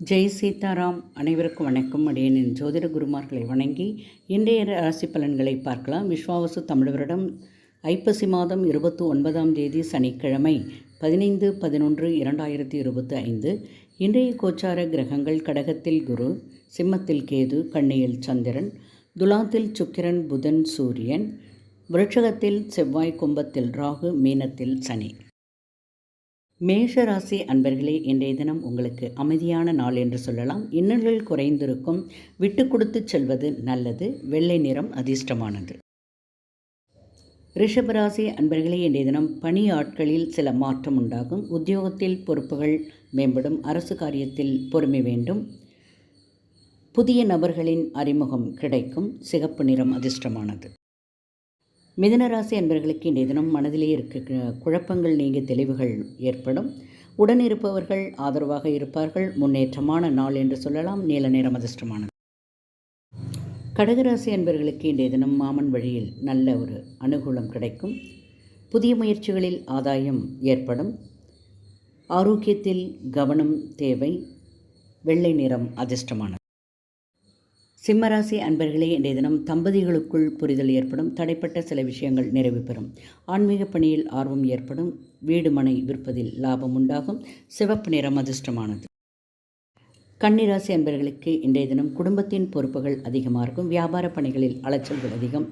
ஜெய் சீதாராம் அனைவருக்கும் வணக்கம். அடியனின் ஜோதிட குருமார்களை வணங்கி இன்றைய ராசி பலன்களை பார்க்கலாம். விஸ்வாவசு தமிழரிடம் ஐப்பசி மாதம் இருபத்தி ஒன்பதாம் தேதி சனிக்கிழமை பதினைந்து பதினொன்று இரண்டாயிரத்தி இருபத்தி ஐந்து இன்றைய கோச்சார கிரகங்கள் கடகத்தில் குரு சிம்மத்தில் கேது கண்ணியில் சந்திரன் துலாத்தில் சுக்கிரன் புதன் சூரியன் விருட்சகத்தில் செவ்வாய் கும்பத்தில் ராகு மீனத்தில் சனி. மேஷராசி அன்பர்களே இன்றைய தினம் உங்களுக்கு அமைதியான நாள் என்று சொல்லலாம். இன்னல்கள் குறைந்திருக்கும். விட்டு கொடுத்து செல்வது நல்லது. வெள்ளை நிறம் அதிர்ஷ்டமானது. ரிஷபராசி அன்பர்களே இன்றைய தினம் பணி ஆட்களில் சில மாற்றம் உண்டாகும். உத்தியோகத்தில் பொறுப்புகள் மேம்படும். அரசு காரியத்தில் பொறுமை வேண்டும். புதிய நபர்களின் அறிமுகம் கிடைக்கும். சிகப்பு நிறம் அதிர்ஷ்டமானது. மிதனராசி அன்பர்களுக்கு இன்றைய தினம் மனதிலே இருக்க குழப்பங்கள் நீங்கிய தெளிவுகள் ஏற்படும். உடன் இருப்பவர்கள் ஆதரவாக இருப்பார்கள். முன்னேற்றமான நாள் என்று சொல்லலாம். நீல நிறம் அதிர்ஷ்டமானது கடகராசி அன்பர்களுக்கு இன்றைய தினம் மாமன் வழியில் நல்ல ஒரு அனுகூலம் கிடைக்கும். புதிய முயற்சிகளில் ஆதாயம் ஏற்படும். ஆரோக்கியத்தில் கவனம் தேவை. வெள்ளை நிறம் அதிர்ஷ்டமானது. சிம்மராசி அன்பர்களே இன்றைய தினம் தம்பதிகளுக்குள் புரிதல் ஏற்படும் தடைப்பட்ட சில விஷயங்கள் நிறைவு பெறும். ஆன்மீக பணியில் ஆர்வம் ஏற்படும் வீடு மனை விற்பதில் லாபம் உண்டாகும் சிவப்பு நிறம் அதிர்ஷ்டமானது. கன்னிராசி அன்பர்களுக்கு இன்றைய தினம் குடும்பத்தின் பொறுப்புகள் அதிகமாக இருக்கும் வியாபார பணிகளில் அலைச்சல்கள் அதிகம்.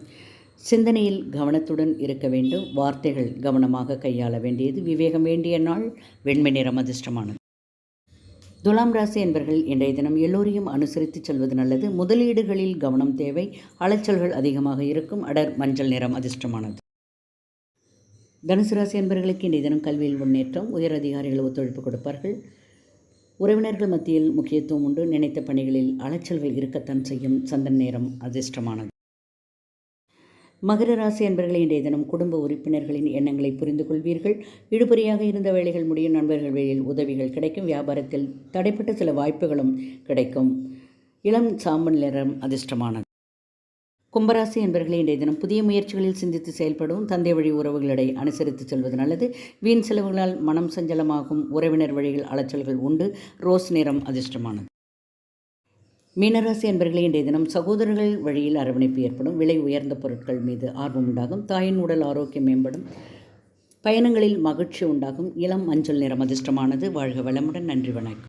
சிந்தனையில் கவனத்துடன் இருக்க வேண்டும் வார்த்தைகள் கவனமாக கையாள வேண்டியது விவேகம் வேண்டிய நாள் வெண்மை நிறம் அதிர்ஷ்டமானது. துலாம் ராசி என்பர்கள் இன்றைய தினம் எல்லோரையும் அனுசரித்து செல்வது நல்லது. முதலீடுகளில் கவனம் தேவை. அலைச்சல்கள் அதிகமாக இருக்கும். அடர் மஞ்சள் நிறம் அதிர்ஷ்டமானது. தனுசு ராசி என்பர்களுக்கு இன்றைய தினம் கல்வியில் முன்னேற்றம். உயர் அதிகாரிகள் ஒத்துழைப்பு கொடுப்பார்கள். உறவினர்கள் மத்தியில் முக்கியத்துவம் உண்டு. நினைத்த பணிகளில் அலைச்சல்கள் இருக்கத்தான் செய்யும். சந்தன் நேரம் அதிர்ஷ்டமானது. மகர ராசி அன்பர்களை இன்றைய தினம் குடும்ப உறுப்பினர்களின் எண்ணங்களை புரிந்து கொள்வீர்கள். இழுபறியாக இருந்த வேலைகள் முடியும் நண்பர்கள் வழியில் உதவிகள் கிடைக்கும் வியாபாரத்தில் தடைப்பட்ட சில வாய்ப்புகளும் கிடைக்கும். இளம் சாம்பல் நிறம் அதிர்ஷ்டமானது. கும்பராசி என்பர்களை இன்றைய தினம் புதிய முயற்சிகளில் சிந்தித்து செயல்படும் தந்தை வழி உறவுகளை அனுசரித்து செல்வது நல்லது. வீண் செலவுகளால் மனம் சஞ்சலமாகும் உறவினர் வழிகள் அலைச்சல்கள் உண்டு. ரோஸ் நிறம் அதிர்ஷ்டமானது. மீனராசி என்பர்களே இன்றைய தினம் சகோதரர்கள் வழியில் அரவணைப்பு ஏற்படும். விலை உயர்ந்த பொருட்கள் மீது ஆர்வம் உண்டாகும். தாயின் உடல் ஆரோக்கியம் மேம்படும். பயணங்களில் மகிழ்ச்சி உண்டாகும். இளம் மஞ்சள் நிறம் அதிர்ஷ்டமானது. வாழ்க வளமுடன். நன்றி வணக்கம்.